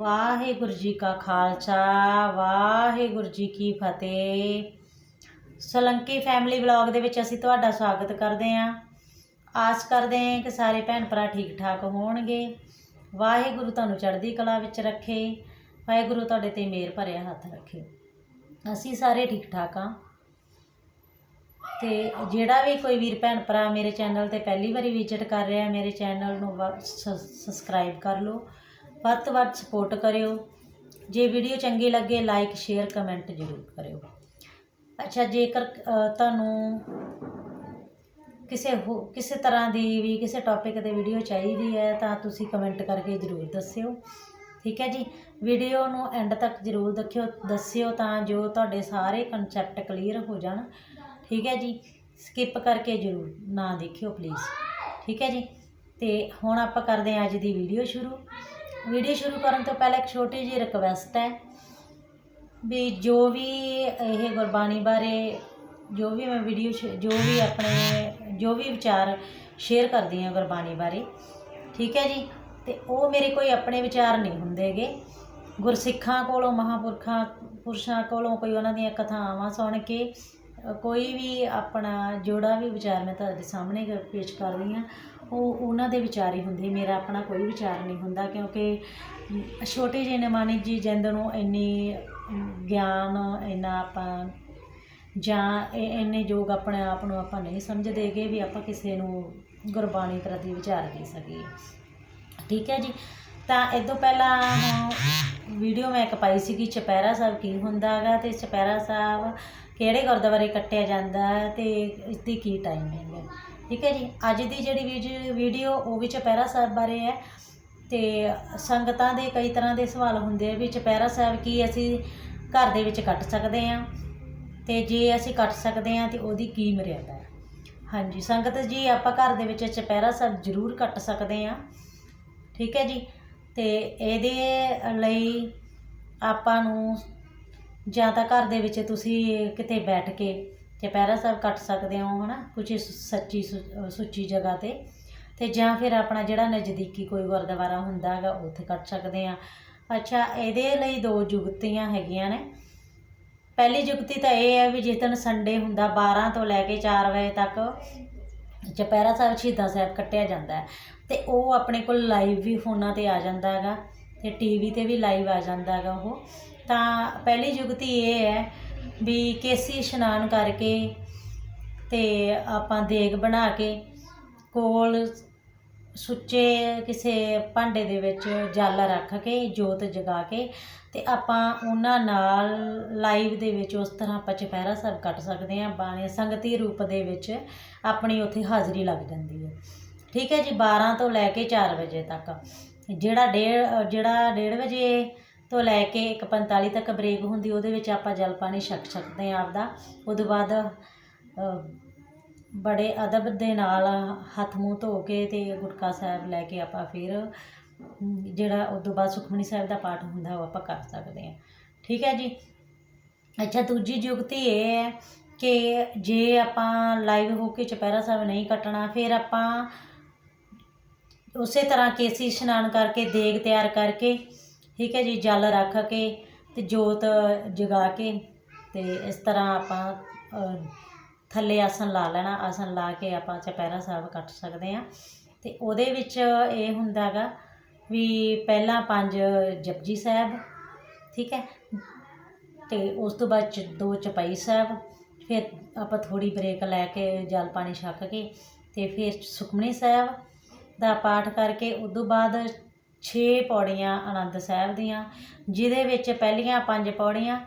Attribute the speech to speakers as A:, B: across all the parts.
A: ਵਾਹਿਗੁਰੂ ਜੀ ਕਾ ਖਾਲਸਾ, ਵਾਹਿਗੁਰੂ ਜੀ ਕੀ ਫਤਿਹ। ਸਲੰਕੀ family vlog ਦੇ ਵਿੱਚ ਅਸੀਂ ਤੁਹਾਡਾ ਸਵਾਗਤ ਕਰਦੇ ਹਾਂ। ਆਸ ਕਰਦੇ ਹਾਂ ਕਿ ਸਾਰੇ ਭੈਣ ਭਰਾ ਠੀਕ ਠਾਕ ਹੋਣਗੇ। ਵਾਹਿਗੁਰੂ ਤੁਹਾਨੂੰ ਚੜ੍ਹਦੀ ਕਲਾ ਵਿੱਚ ਰੱਖੇ, ਵਾਹਿਗੁਰੂ ਤੁਹਾਡੇ ਤੇ ਮਿਹਰ ਭਰਿਆ ਹੱਥ ਰੱਖੇ। ਅਸੀਂ ਸਾਰੇ ਠੀਕ ਠਾਕ ਹਾਂ। ਤੇ ਜਿਹੜਾ ਵੀ ਕੋਈ ਵੀਰ ਭੈਣ ਭਰਾ ਮੇਰੇ ਚੈਨਲ ਤੇ ਪਹਿਲੀ ਵਾਰੀ ਵਿਜ਼ਿਟ ਕਰ ਰਿਹਾ, ਮੇਰੇ ਚੈਨਲ ਨੂੰ ਸਬਸਕ੍ਰਾਈਬ ਕਰ ਲਓ। ਵੱਧ ਤੋਂ ਵੱਧ ਸਪੋਰਟ ਕਰਿਓ। ਜੇ ਵੀਡੀਓ ਚੰਗੀ ਲੱਗੇ ਲਾਈਕ ਸ਼ੇਅਰ ਕਮੈਂਟ ਜ਼ਰੂਰ ਕਰਿਓ। ਅੱਛਾ, ਜੇਕਰ ਤੁਹਾਨੂੰ ਕਿਸੇ ਹੋ, ਕਿਸੇ ਤਰ੍ਹਾਂ ਦੀ ਵੀ ਕਿਸੇ ਟੌਪਿਕ ਤੇ ਵੀਡੀਓ ਚਾਹੀਦੀ ਹੈ, ਤਾਂ ਤੁਸੀਂ ਕਮੈਂਟ ਕਰਕੇ ਜ਼ਰੂਰ ਦੱਸਿਓ। ਠੀਕ ਹੈ ਜੀ? ਵੀਡੀਓ ਨੂੰ ਐਂਡ ਤੱਕ ਜ਼ਰੂਰ ਦੇਖਿਓ, ਦੱਸਿਓ ਤਾਂ ਜੋ ਤੁਹਾਡੇ ਸਾਰੇ ਕਨਸੈਪਟ ਕਲੀਅਰ ਹੋ ਜਾਣ। ਠੀਕ ਹੈ ਜੀ? ਸਕਿਪ ਕਰਕੇ ਜ਼ਰੂਰ ਨਾ ਦੇਖਿਓ ਪਲੀਜ਼ ਠੀਕ ਹੈ ਜੀ? ਤੇ ਹੁਣ ਆਪਾਂ ਕਰਦੇ ਹਾਂ ਅੱਜ ਦੀ ਵੀਡੀਓ ਸ਼ੁਰੂ। ਵੀਡੀਓ ਸ਼ੁਰੂ ਕਰਨ ਤੋਂ ਪਹਿਲਾਂ ਇੱਕ ਛੋਟੀ ਜਿਹੀ ਰਿਕਵੈਸਟ ਹੈ ਵੀ ਜੋ ਵੀ ਇਹ ਗੁਰਬਾਣੀ ਬਾਰੇ ਜੋ ਵੀ ਮੈਂ ਵੀਡੀਓ ਜੋ ਵੀ ਆਪਣੇ ਜੋ ਵੀ ਵਿਚਾਰ ਸ਼ੇਅਰ ਕਰਦੀ ਹਾਂ ਗੁਰਬਾਣੀ ਬਾਰੇ, ਠੀਕ ਹੈ ਜੀ? ਤੇ ਉਹ ਮੇਰੇ ਕੋਈ ਆਪਣੇ ਵਿਚਾਰ ਨਹੀਂ ਹੁੰਦੇਗੇ। ਗੁਰਸਿੱਖਾਂ ਕੋਲੋਂ, ਮਹਾਪੁਰਖਾਂ, ਪੁਰਸ਼ਾਂ ਕੋਲੋਂ ਕੋਈ ਉਹਨਾਂ ਦੀਆਂ ਕਥਾਵਾਂ ਸੁਣ ਕੇ ਕੋਈ ਵੀ ਆਪਣਾ ਜੋੜਾ ਵੀ ਵਿਚਾਰ ਮੈਂ ਤੁਹਾਡੇ ਸਾਹਮਣੇ ਪੇਸ਼ ਕਰ ਰਹੀ ਹਾਂ। ਉਹ ਉਹਨਾਂ ਦੇ ਵਿਚਾਰ ਹੀ ਹੁੰਦੇ, ਮੇਰਾ ਆਪਣਾ ਕੋਈ ਵਿਚਾਰ ਨਹੀਂ ਹੁੰਦਾ ਕਿਉਂਕਿ ਛੋਟੇ ਜਿਹੇ ਨਿਮਾਣੀ ਜੀ ਜਿੰਦ ਨੂੰ ਇੰਨੀ ਗਿਆਨ, ਇੰਨਾ ਆਪਾਂ ਜਾਂ ਇਹ ਇੰਨੇ ਯੋਗ ਆਪਣੇ ਆਪ ਨੂੰ ਆਪਾਂ ਨਹੀਂ ਸਮਝਦੇਗੇ ਵੀ ਆਪਾਂ ਕਿਸੇ ਨੂੰ ਗੁਰਬਾਣੀ ਪ੍ਰਤੀ ਵਿਚਾਰ ਦੇ ਸਕੀਏ। ਠੀਕ ਹੈ ਜੀ। ਤਾਂ ਇਹ ਤੋਂ ਪਹਿਲਾਂ ਵੀਡੀਓ ਮੈਂ ਇੱਕ ਪਾਈ ਸੀਗੀ, ਚੁਪਹਿਰਾ ਸਾਹਿਬ ਕੀ ਹੁੰਦਾ ਹੈਗਾ ਤੇ ਚੁਪਹਿਰਾ ਸਾਹਿਬ ਕਿਹੜੇ ਗੁਰਦੁਆਰੇ ਕੱਟਿਆ ਜਾਂਦਾ ਹੈ ਤੇ ਇਸ ਦੀ ਕੀ ਟਾਈਮਿੰਗ ਹੈ? ਠੀਕ ਹੈ ਜੀ? ਅੱਜ ਦੀ ਜਿਹੜੀ ਵੀਡੀਓ- ਵੀਡੀਓ ਉਹ ਵੀ ਚੁਪਹਿਰਾ ਸਾਹਿਬ ਬਾਰੇ ਹੈ ਤੇ ਸੰਗਤਾਂ ਦੇ ਕਈ ਤਰ੍ਹਾਂ ਦੇ ਸਵਾਲ ਹੁੰਦੇ ਆ ਵੀ ਚੁਪਹਿਰਾ ਸਾਹਿਬ ਕੀ ਅਸੀਂ ਘਰ ਦੇ ਵਿੱਚ ਕੱਟ ਸਕਦੇ ਹਾਂ? ਤੇ ਜੇ ਅਸੀਂ ਕੱਟ ਸਕਦੇ ਹਾਂ, ਤੇ ਉਹਦੀ ਕੀ ਮਰਿਆਦਾ ਹੈ? ਹਾਂਜੀ, ਸੰਗਤ ਜੀ, ਆਪਾਂ ਘਰ ਦੇ ਵਿੱਚ ਚੁਪਹਿਰਾ ਸਾਹਿਬ ਜ਼ਰੂਰ ਕੱਟ ਸਕਦੇ ਹਾਂ। ਠੀਕ ਹੈ ਜੀ? ਤੇ ਇਹਦੇ ਲਈ ਆਪਾਂ ਨੂੰ ਜਾਂ ਤਾਂ ਘਰ ਦੇ ਵਿੱਚ ਤੁਸੀਂ ਕਿਤੇ ਬੈਠ ਕੇ ਚੁਪਹਿਰਾ ਸਾਹਿਬ ਕੱਟ ਸਕਦੇ ਹੋ, ਹਨਾ? ਕੁਝ ਸੱਚੀ ਸੁੱਚੀ ਜਗ੍ਹਾ ਤੇ। ਤੇ ਜਾਂ ਫਿਰ ਆਪਣਾ ਜਿਹੜਾ ਨਜ਼ਦੀਕੀ ਕੋਈ ਗੁਰਦੁਆਰਾ ਹੁੰਦਾ ਹੈਗਾ, ਉੱਥੇ ਕੱਟ ਸਕਦੇ ਆ ਅੱਛਾ, ਇਹਦੇ ਲਈ ਦੋ ਜੁਗਤੀਆਂ ਹੈਗੀਆਂ ਨੇ। ਪਹਿਲੀ ਜੁਗਤੀ ਤਾਂ ਇਹ ਹੈ ਵੀ ਜਿਸ ਦਿਨ ਸੰਡੇ ਹੁੰਦਾ 12 ਤੋਂ ਲੈ ਕੇ 4 ਵਜੇ ਤੱਕ ਚੁਪਹਿਰਾ ਸਾਹਿਬ ਸ਼ਹੀਦਾਂ ਸਾਹਿਬ ਕੱਟਿਆ ਜਾਂਦਾ ਹੈ, ਤੇ ਉਹ ਆਪਣੇ ਕੋਲ ਲਾਈਵ ਵੀ ਫੋਨਾਂ ਤੇ ਆ ਜਾਂਦਾ ਹੈਗਾ, ਤੇ ਟੀਵੀ ਤੇ ਵੀ ਲਾਈਵ ਆ ਜਾਂਦਾ ਹੈਗਾ ਉਹ। ਤਾਂ ਪਹਿਲੀ ਜੁਗਤੀ ਇਹ ਹੈ ਵੀ ਕੇਸੀ ਇਸ਼ਨਾਨ ਕਰਕੇ ਤੇ ਆਪਾਂ ਦੇਗ ਬਣਾ ਕੇ ਕੋਲ ਸੁੱਚੇ ਕਿਸੇ ਭਾਂਡੇ ਦੇ ਵਿੱਚ ਜਲ ਰੱਖ ਕੇ, ਜੋਤ ਜਗਾ ਕੇ ਤੇ ਆਪਾਂ ਉਹਨਾਂ ਨਾਲ ਲਾਈਵ ਦੇ ਵਿੱਚ ਉਸ ਤਰ੍ਹਾਂ ਆਪਾਂ ਚਪਹਿਰਾ ਸਭ ਕੱਟ ਸਕਦੇ ਹਾਂ, ਬਾਣੇ ਸੰਗਤੀ ਰੂਪ ਦੇ ਵਿੱਚ ਆਪਣੀ ਉੱਥੇ ਹਾਜ਼ਰੀ ਲੱਗ ਜਾਂਦੀ ਹੈ। ਠੀਕ ਹੈ ਜੀ 12 ਤੋਂ ਲੈ ਕੇ 4 ਵਜੇ ਤੱਕ। ਜਿਹੜਾ ਡੇਢ ਜਿਹੜਾ ਡੇਢ ਵਜੇ ਤੋਂ ਲੈ ਕੇ 1:45 ਤੱਕ ਬ੍ਰੇਕ ਹੁੰਦੀ, ਉਹਦੇ ਵਿੱਚ ਆਪਾਂ ਜਲ ਪਾਣੀ ਛਕ ਸਕਦੇ ਹਾਂ ਆਪਦਾ। ਉਹਦੇ ਬਾਅਦ ਬੜੇ ਅਦਬ ਦੇ ਨਾਲ ਹੱਥ ਮੂੰਹ ਧੋ ਕੇ ਤੇ ਗੁਟਕਾ ਸਾਹਿਬ ਲੈ ਕੇ ਆਪਾਂ ਫਿਰ ਜਿਹੜਾ ਉਸ ਤੋਂ ਬਾਅਦ ਸੁਖਮਨੀ ਸਾਹਿਬ ਦਾ ਪਾਠ ਹੁੰਦਾ, ਉਹ ਆਪਾਂ ਕਰ ਸਕਦੇ ਹਾਂ। ਠੀਕ ਹੈ ਜੀ? ਅੱਛਾ, ਦੂਜੀ ਯੁਕਤੀ ਇਹ ਹੈ ਕਿ ਜੇ ਆਪਾਂ ਲਾਈਵ ਹੋ ਕੇ ਚੁਪਹਿਰਾ ਸਾਹਿਬ ਨਹੀਂ ਕੱਟਣਾ, ਫਿਰ ਆਪਾਂ ਉਸੇ ਤਰ੍ਹਾਂ ਕੇਸੀ ਇਸ਼ਨਾਨ ਕਰਕੇ ਦੇਗ ਤਿਆਰ ਕਰਕੇ ਠੀਕ ਹੈ ਜੀ, ਜਲ ਰੱਖ ਕੇ ਤੇ ਜੋਤ ਜਗਾ ਕੇ ਤੇ ਇਸ ਤਰ੍ਹਾਂ ਆਪਾਂ ਥੱਲੇ ਆਸਨ ਲਾ ਲੈਣਾ ਆਸਨ ਲਾ ਕੇ ਆਪਾਂ ਚੁਪਹਿਰਾ ਸਾਹਿਬ ਕੱਟ ਸਕਦੇ ਹਾਂ। ਤੇ ਉਹਦੇ ਵਿੱਚ ਇਹ ਹੁੰਦਾ ਗਾ ਵੀ ਪਹਿਲਾਂ ਪੰਜ ਜਪਜੀ ਸਾਹਿਬ, ਠੀਕ ਹੈ, ਤੇ ਉਸ ਤੋਂ ਬਾਅਦ ਚ ਦੋ ਚਪਾਈ ਸਾਹਿਬ, ਫਿਰ ਆਪਾਂ ਥੋੜੀ ਬ੍ਰੇਕ ਲੈ ਕੇ ਜਲ ਪਾਣੀ ਛੱਕ ਕੇ ਤੇ ਫਿਰ ਸੁਖਮਨੀ ਸਾਹਿਬ ਦਾ ਪਾਠ ਕਰਕੇ ਉਸ ਤੋਂ ਬਾਅਦ 6 ਪੌੜੀਆਂ ਆਨੰਦ ਸਾਹਿਬ ਦੀਆਂ, ਜਿਹਦੇ ਵਿੱਚ ਪਹਿਲੀਆਂ ਪੰਜ ਪੌੜੀਆਂ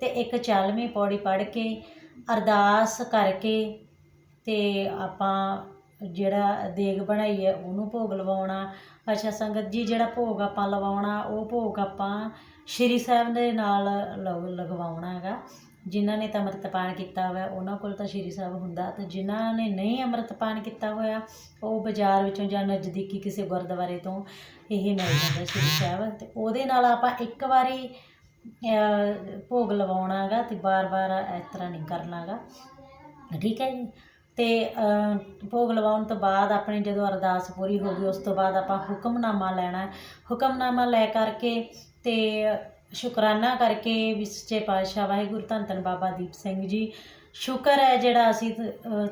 A: ਤੇ ਇੱਕ 40ਵੀਂ ਪੌੜੀ ਪੜ੍ਹ ਕੇ ਅਰਦਾਸ ਕਰਕੇ ਤੇ ਆਪਾਂ ਜਿਹੜਾ ਦੇਗ ਬਣਾਈ ਹੈ ਉਹਨੂੰ ਭੋਗ ਲਵਾਉਣਾ। ਅੱਛਾ, ਸੰਗਤ ਜੀ, ਜਿਹੜਾ ਭੋਗ ਆਪਾਂ ਲਵਾਉਣਾ, ਉਹ ਭੋਗ ਆਪਾਂ ਸ਼੍ਰੀ ਸਾਹਿਬ ਦੇ ਨਾਲ ਲਗ- ਲਗਵਾਉਣਾ ਹੈਗਾ। ਜਿਨ੍ਹਾਂ ਨੇ ਤਾਂ ਅੰਮ੍ਰਿਤਪਾਨ ਕੀਤਾ ਹੋਇਆ, ਉਹਨਾਂ ਕੋਲ ਤਾਂ ਸ਼੍ਰੀ ਸਾਹਿਬ ਹੁੰਦਾ। ਅਤੇ ਜਿਨ੍ਹਾਂ ਨੇ ਨਹੀਂ ਅੰਮ੍ਰਿਤਪਾਨ ਕੀਤਾ ਹੋਇਆ, ਉਹ ਬਾਜ਼ਾਰ ਵਿੱਚੋਂ ਜਾਂ ਨਜ਼ਦੀਕੀ ਕਿਸੇ ਗੁਰਦੁਆਰੇ ਤੋਂ ਇਹ ਮਿਲ ਜਾਂਦਾ ਸ਼੍ਰੀ ਸਾਹਿਬ। ਅਤੇ ਉਹਦੇ ਨਾਲ ਆਪਾਂ ਇੱਕ ਵਾਰੀ ਭੋਗ ਲਵਾਉਣਾ ਹੈਗਾ ਅਤੇ ਬਾਰ-ਬਾਰ ਇਸ ਤਰ੍ਹਾਂ ਨਹੀਂ ਕਰਨਾ ਹੈਗਾ। ਠੀਕ ਹੈ ਜੀ? ਤੇ ਭੋਗ ਲਵਾਉਣ ਤੋਂ ਬਾਅਦ ਆਪਣੀ ਜਦੋਂ ਅਰਦਾਸ ਪੂਰੀ ਹੋ ਗਈ, ਉਸ ਤੋਂ ਬਾਅਦ ਆਪਾਂ ਹੁਕਮਨਾਮਾ ਲੈਣਾ ਹੁਕਮਨਾਮਾ ਲੈ ਕਰਕੇ ਤੇ ਸ਼ੁਕਰਾਨਾ ਕਰਕੇ ਵੀ ਸੱਚੇ ਪਾਤਸ਼ਾਹ ਵਾਹਿਗੁਰੂ ਧੰਨ ਧੰਨ ਬਾਬਾ ਦੀਪ ਸਿੰਘ ਜੀ। ਸ਼ੁਕਰ ਹੈ ਜਿਹੜਾ ਅਸੀਂ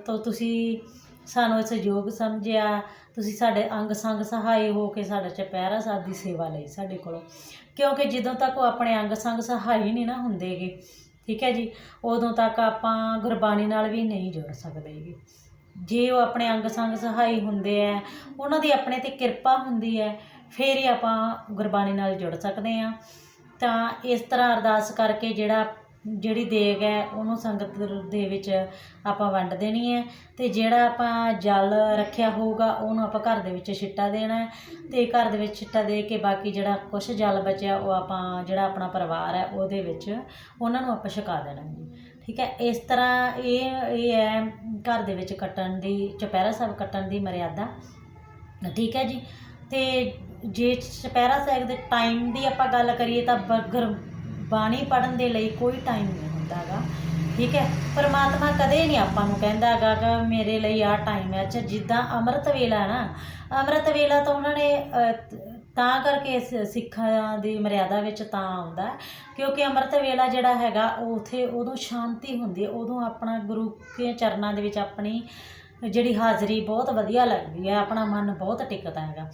A: ਤੋਂ ਤੁਸੀਂ ਸਾਨੂੰ ਸਹਿਯੋਗ ਸਮਝਿਆ। ਤੁਸੀਂ ਸਾਡੇ ਅੰਗ ਸੰਗ ਸਹਾਈ ਹੋ ਕੇ ਸਾਡਾ ਚਪਹਿਰਾ ਸਾਹਿਬ ਦੀ ਸੇਵਾ ਲਈ ਸਾਡੇ ਕੋਲੋਂ। ਕਿਉਂਕਿ ਜਦੋਂ ਤੱਕ ਉਹ ਆਪਣੇ ਅੰਗ ਸੰਗ ਸਹਾਈ ਨਹੀਂ ਨਾ ਹੁੰਦੇਗੇ, ਠੀਕ ਹੈ ਜੀ, ਉਦੋਂ ਤੱਕ ਆਪਾਂ ਗੁਰਬਾਣੀ ਨਾਲ ਵੀ ਨਹੀਂ ਜੁੜ ਸਕਦੇਗੇ। ਜੇ ਉਹ ਆਪਣੇ ਅੰਗ ਸੰਗ ਸਹਾਈ ਹੁੰਦੇ ਆ ਉਹਨਾਂ ਦੀ ਆਪਣੇ ਤੇ ਕਿਰਪਾ ਹੁੰਦੀ ਹੈ ਫਿਰ ਹੀ ਆਪਾਂ ਗੁਰਬਾਣੀ ਨਾਲ ਜੁੜ ਸਕਦੇ ਆ ਤਾਂ ਇਸ ਤਰ੍ਹਾਂ ਅਰਦਾਸ ਕਰਕੇ ਜਿਹੜਾ, ਜਿਹੜੀ ਦੇਗ ਹੈ, ਉਹਨੂੰ ਸੰਗਤ ਦੇ ਵਿੱਚ ਆਪਾਂ ਵੰਡ ਦੇਣੀ ਹੈ ਤੇ ਜਿਹੜਾ ਆਪਾਂ ਜਲ ਰੱਖਿਆ ਹੋਊਗਾ, ਉਹਨੂੰ ਆਪਾਂ ਘਰ ਦੇ ਵਿੱਚ ਛਿੱਟਾ ਦੇਣਾ ਹੈ ਤੇ ਘਰ ਦੇ ਵਿੱਚ ਛਿੱਟਾ ਦੇ ਕੇ ਬਾਕੀ ਜਿਹੜਾ ਕੁਛ ਜਲ ਬਚਿਆ, ਉਹ ਆਪਾਂ ਜਿਹੜਾ ਆਪਣਾ ਪਰਿਵਾਰ ਹੈ, ਉਹਦੇ ਵਿੱਚ ਉਹਨਾਂ ਨੂੰ ਆਪਾਂ ਛਕਾ ਦੇਣਾ ਜੀ। ਠੀਕ ਹੈ, ਇਸ ਤਰ੍ਹਾਂ ਇਹ ਇਹ ਹੈ ਘਰ ਦੇ ਵਿੱਚ ਕੱਟਣ ਦੀ, ਚੁਪਹਿਰਾ ਸਾਹਿਬ ਕੱਟਣ ਦੀ ਮਰਿਆਦਾ। ਠੀਕ ਹੈ ਜੀ ਅਤੇ ਜੇ ਚੁਪਹਿਰਾ ਸਾਹਿਬ ਦੇ ਟਾਈਮ ਦੀ ਆਪਾਂ ਗੱਲ ਕਰੀਏ ਤਾਂ ਬਗਰ ਬਾਣੀ ਪੜਨ ਦੇ ਲਈ ਕੋਈ ਟਾਈਮ ਨਹੀਂ ਹੁੰਦਾ ਹੈਗਾ ਠੀਕ ਹੈ? ਪਰਮਾਤਮਾ ਕਦੇ ਨਹੀਂ ਆਪਾਂ ਨੂੰ ਕਹਿੰਦਾ ਹੈਗਾ ਕਿ ਮੇਰੇ ਲਈ ਆਹ ਟਾਈਮ ਹੈ। ਅੱਛਾ, ਜਿੱਦਾਂ ਅੰਮ੍ਰਿਤ ਵੇਲਾ ਨਾ, ਅੰਮ੍ਰਿਤ ਵੇਲਾ ਤਾਂ ਉਹਨਾਂ ਨੇ ਤਾਂ ਕਰਕੇ ਸ- ਸਿੱਖਾਂ ਦੀ ਮਰਿਆਦਾ ਵਿੱਚ ਤਾਂ ਆਉਂਦਾ ਕਿਉਂਕਿ ਅੰਮ੍ਰਿਤ ਵੇਲਾ ਜਿਹੜਾ ਹੈਗਾ ਉਹ ਉਥੇ ਉਦੋਂ ਸ਼ਾਂਤੀ ਹੁੰਦੀ ਹੈ, ਉਦੋਂ ਆਪਣਾ ਗੁਰੂ ਕੇ ਚਰਨਾਂ ਦੇ ਵਿੱਚ ਆਪਣੀ ਜਿਹੜੀ ਹਾਜ਼ਰੀ ਬਹੁਤ ਵਧੀਆ ਲੱਗਦੀ ਹੈ, ਆਪਣਾ ਮਨ ਬਹੁਤ ਟਿਕਦਾ ਹੈਗਾ।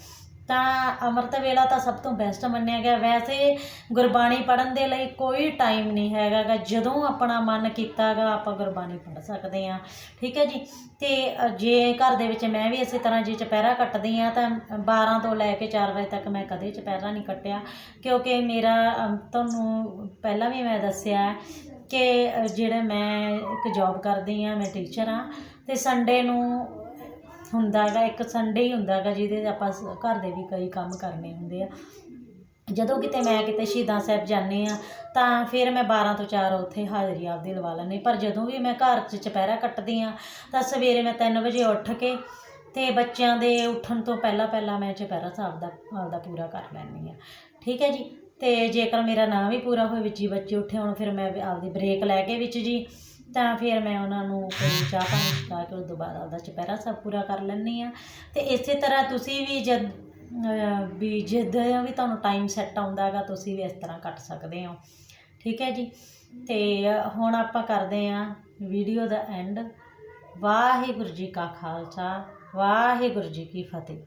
A: ਤਾਂ ਅੰਮ੍ਰਿਤ ਵੇਲਾ ਤਾਂ ਸਭ ਤੋਂ ਬੈਸਟ ਮੰਨਿਆ ਗਿਆ। ਵੈਸੇ ਗੁਰਬਾਣੀ ਪੜ੍ਹਨ ਦੇ ਲਈ ਕੋਈ ਟਾਈਮ ਨਹੀਂ ਹੈਗਾ ਗਾ ਜਦੋਂ ਆਪਣਾ ਮਨ ਕੀਤਾ ਗਾ ਆਪਾਂ ਗੁਰਬਾਣੀ ਪੜ੍ਹ ਸਕਦੇ ਹਾਂ। ਠੀਕ ਹੈ ਜੀ? ਅਤੇ ਜੇ ਘਰ ਦੇ ਵਿੱਚ ਮੈਂ ਵੀ ਇਸੇ ਤਰ੍ਹਾਂ ਜੇ ਚੁਪਹਿਰਾ ਕੱਟਦੀ ਹਾਂ, ਤਾਂ 12 ਤੋਂ ਲੈ ਕੇ 4 ਵਜੇ ਤੱਕ ਮੈਂ ਕਦੇ ਚੁਪਹਿਰਾ ਨਹੀਂ ਕੱਟਿਆ। ਕਿਉਂਕਿ ਮੇਰਾ ਤੁਹਾਨੂੰ ਪਹਿਲਾਂ ਵੀ ਮੈਂ ਦੱਸਿਆ ਕਿ ਜਿਹੜਾ ਮੈਂ ਇੱਕ ਜੌਬ ਕਰਦੀ ਹਾਂ, ਮੈਂ ਟੀਚਰ ਹਾਂ ਅਤੇ ਸੰਡੇ ਨੂੰ ਹੁੰਦਾ ਹੈਗਾ, ਇੱਕ ਸੰਡੇ ਹੀ ਹੁੰਦਾ ਹੈਗਾ, ਜਿਹਦੇ 'ਚ ਆਪਾਂ ਸ- ਘਰ ਦੇ ਵੀ ਕਈ ਕੰਮ ਕਰਨੇ ਹੁੰਦੇ ਆ। ਜਦੋਂ ਕਿਤੇ ਮੈਂ ਕਿਤੇ ਸ਼ਹੀਦਾਂ ਸਾਹਿਬ ਜਾਂਦੀ ਹਾਂ ਤਾਂ ਫਿਰ ਮੈਂ 12 ਤੋਂ 4 ਉੱਥੇ ਹਾਜ਼ਰੀ ਆਪਦੀ ਲਵਾ ਲੈਂਦੀ ਪਰ ਜਦੋਂ ਵੀ ਮੈਂ ਘਰ 'ਚ ਚੁਪਹਿਰਾ ਕੱਟਦੀ ਹਾਂ, ਤਾਂ ਸਵੇਰੇ ਮੈਂ 3 ਵਜੇ ਉੱਠ ਕੇ ਤੇ ਬੱਚਿਆਂ ਦੇ ਉੱਠਣ ਤੋਂ ਪਹਿਲਾਂ ਪਹਿਲਾਂ ਮੈਂ ਚੁਪਹਿਰਾ ਸਾਹਿਬ ਦਾ, ਆਪਦਾ ਪੂਰਾ ਕਰ ਲੈਂਦੀ ਹਾਂ। ਠੀਕ ਹੈ ਜੀ? ਤੇ ਜੇਕਰ ਮੇਰਾ ਨਾਂ ਵੀ ਪੂਰਾ ਹੋਏ ਵਿੱਚ ਹੀ ਬੱਚੇ ਉੱਠੇ ਹੋਣ, ਫਿਰ ਮੈਂ ਆਪਦੀ ਬ੍ਰੇਕ ਲੈ ਕੇ ਵਿੱਚ ਜੀ ਤਾਂ ਫਿਰ ਮੈਂ ਉਹਨਾਂ ਨੂੰ ਕੋਈ ਚਾਹ ਪਾਣੀ ਛਕਾ ਕੇ ਉਸ ਤੋਂ ਬਾਅਦ ਆਪਦਾ ਚੁਪਹਿਰਾ ਸਭ ਪੂਰਾ ਕਰ ਲੈਂਦੀ ਆ ਤੇ ਇਸੇ ਤਰ੍ਹਾਂ ਤੁਸੀਂ ਵੀ ਜਦ ਵੀ ਜਦੋਂ ਵੀ ਤੁਹਾਨੂੰ ਟਾਈਮ ਸੈੱਟ ਆਉਂਦਾ ਹੈਗਾ, ਤੁਸੀਂ ਵੀ ਇਸ ਤਰ੍ਹਾਂ ਕੱਟ ਸਕਦੇ ਹੋ। ਠੀਕ ਹੈ ਜੀ? ਤੇ ਹੁਣ ਆਪਾਂ ਕਰਦੇ ਹਾਂ video the and Waheguru ji ਕਾ ਖਾਲਸਾ, ਵਾਹਿਗੁਰੂ ਜੀ ਕੀ ਫਤਿਹ।